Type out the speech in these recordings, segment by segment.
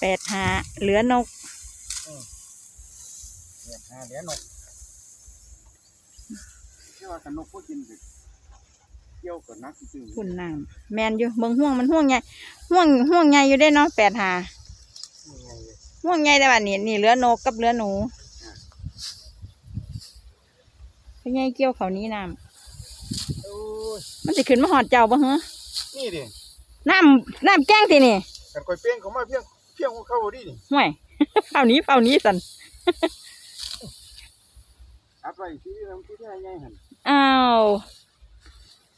แปดหาเหลือนกเนี่ยหาเหรียญนกเชื่อว่ากันนกพวกกินเด็กเกี่ยวกับนักจริงๆพุ่นน้ำแมนอยู่เบิ่งห่วงมันห่วงใหญ่ห่วงห่วงใหญ่อยู่ได้เนาะแปดหายังไงเลยห่วงใหญ่แต่ว่านี่นี่เหลือนกกับเหลือหนูเป็นไงเกี่ยวเขาวนี้น้โอ้ยำมันจะขึ้นมาหอดเจ้าบ่เหรอนี่ดิน้ำน้ำแก้งทีนี่กันคอยเปี้ยงเขามาเพียงเพี ยงของเขาดินี่ห่วยเฝ้านี้เฝ้านี้สันอัดไว้ที่น้ำที่ที่ไหนหันอ้าว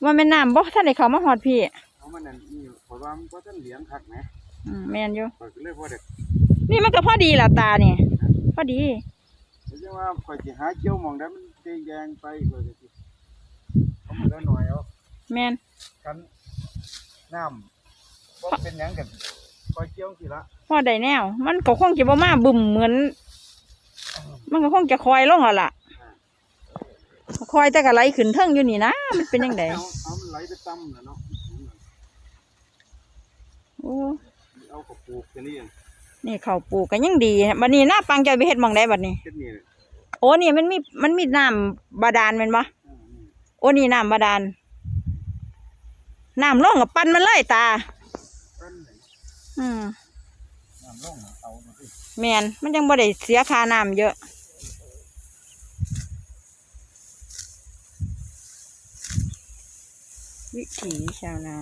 ว่าแม่นน้ำบ่ท่านได้เขามาหอดพี่เอามันนั่นนี่เพราะว่ามันก็ท่านเหลียงคักนะอืมแมนอยู่คอยก็เลยพอเด็กนี่มันก็พอดีล่ะตาเนี่ยพอดีเดี๋ยวว่าคอยจะหาเกี่ยวหมองได้มันเตยแยงไปคอยจะสิเอามาแล้วหน่อยเอาแมนกันน้ำบ่เป็นหยังกัน คอยเกี่ยวสิละพอได้แนว มันก็คงจะบ่มาบึมเหมือน มันก็คงจะคอยลงแล้วล่ะคอยแต่ก็ไหลขึ้นเทิงอยู่นี่นะมันเป็นยังไงเอาเอามันไหลไปต่ำนะเนาะโอ้เอากระปูกแค่นี้เองนี่เขาวปลูกกันยังดีบัดนี้หน้าปังใจไปเฮ็ดหมองได้บัดนี้แค่นี้เลยโอ้นี่มันมีมันมีน้ำบาดาลแม่นบ่อืมอืมโอ้นี่น้ำบาดาลน้ำลงกับปั้นมันเลยตาปั้นไหน อืมน้ำร่องเอาดูสิแมนมันยังบ่ได้เสียค่าน้ำเยอะ วิถีชาวนา